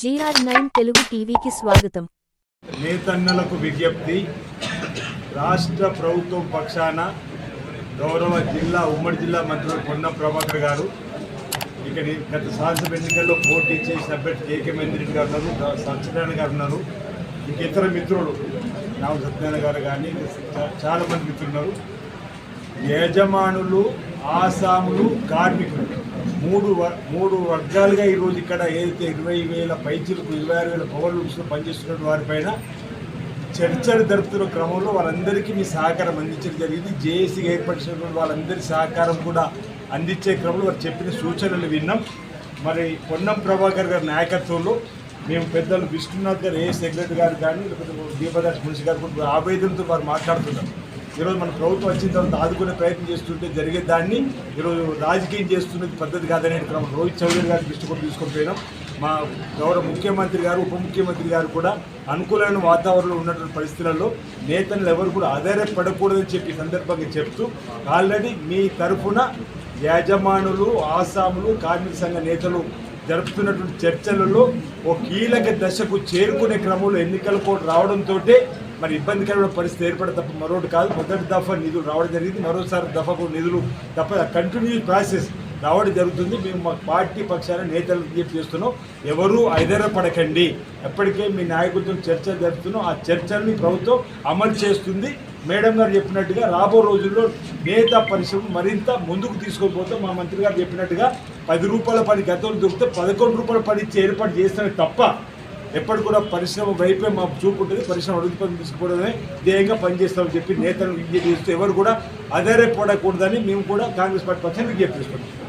GR nine Telugu టీవీకి స్వాగతం. నేతన్నలకు విజ్ఞప్తి రాష్ట్ర ప్రభుత్వం పక్షాన గౌరవ జిల్లా ఉమ్మడి జిల్లా మంత్రులు పొన్నం ప్రభాకర్ గారు ఇక గత శాసనసభ ఎన్నికల్లో పోటీ చేసిన అభ్యర్థి కేకే మహేంద్రెడ్డి గారు ఉన్నారు సత్యనారాయణ గారు ఉన్నారు ఇంక ఇతర మిత్రులు నామ సత్యనారాయణ గారు కానీ చాలామంది చాలా మంది మిత్రులు ఉన్నారు. యజమానులు ఆసాములు కార్మికులు. మూడు మూడు వర్గాలుగా ఈరోజు ఇక్కడ ఏదైతే ఇరవై వేల పైచీలకు ఇరవై ఆరు వేల పవర్ లూప్స్లో పనిచేస్తున్న వారిపైన చర్చలు జరుపుతున్న క్రమంలో వాళ్ళందరికీ మీ సహకారం అందించడం జరిగింది. జేఏసీ ఏర్పరిచినటువంటి వాళ్ళందరి సహకారం కూడా అందించే క్రమంలో వారు చెప్పిన సూచనలు విన్నాం. మరి పొన్నం ప్రభాకర్ గారి నాయకత్వంలో మేము పెద్దలు విష్ణునాథ్ గారు ఏ సెక్రటరీ గారు కానీ లేకపోతే దీపదాస్ మున్సి గారు కూడా ఆవేదనతో వారు మాట్లాడుతున్నారు. ఈరోజు మన ప్రభుత్వం వచ్చిన తర్వాత ఆదుకునే ప్రయత్నం చేస్తుంటే జరిగే దాన్ని ఈరోజు రాజకీయం చేస్తున్నది పద్ధతి కాదనే క్రమం. రోహిత్ చౌదరి గారి దృష్టి కూడా తీసుకొని పోయినాం. మా గౌరవ ముఖ్యమంత్రి గారు ఉప ముఖ్యమంత్రి గారు కూడా అనుకూలమైన వాతావరణంలో ఉన్నటువంటి పరిస్థితులలో నేతలు ఎవరు కూడా ఆధారపడకూడదని చెప్పి సందర్భంగా చెప్తూ ఆల్రెడీ మీ తరఫున యాజమానులు ఆసాములు కార్మిక సంఘ నేతలు జరుపుతున్నటువంటి చర్చలలో ఓ కీలక దశకు చేరుకునే క్రమంలో ఎన్నికల కోడ్ రావడంతో మరి ఇబ్బందికరమైన పరిస్థితి ఏర్పడే తప్ప మరొకటి కాదు. మొదటి దఫా నిధులు రావడం జరిగింది. మరోసారి దఫాకు నిధులు తప్ప కంటిన్యూ ప్రాసెస్ రావడం జరుగుతుంది. మేము మా పార్టీ పక్షాన నేతలు విజ్ఞప్తి చేస్తున్నాం. ఎవరూ ఐదరపడకండి. ఎప్పటికే మీ నాయకులతో చర్చలు జరుపుతున్నాం. ఆ చర్చల్ని ప్రభుత్వం అమలు చేస్తుంది. మేడం గారు చెప్పినట్టుగా రాబో రోజుల్లో నేత పరిశ్రమ మరింత ముందుకు తీసుకోకపోతే మా మంత్రి గారు చెప్పినట్టుగా పది రూపాయల పని గతంలో దొరికితే పదకొండు రూపాయల పని ఇచ్చి ఏర్పాటు చేస్తామే తప్ప ఎప్పటి కూడా పరిశ్రమ వైపే మా చూపు ఉంటుంది. పరిశ్రమ అభివృద్ధి పని తీసుకోవడమే ధ్యేయంగా పనిచేస్తామని చెప్పి నేతలు విజ్ఞప్తి చేస్తూ ఎవరు కూడా అధైర్యపడకూడదని మేము కూడా కాంగ్రెస్ పార్టీ పక్షాన్ని విజ్ఞప్తి చేస్తున్నాం.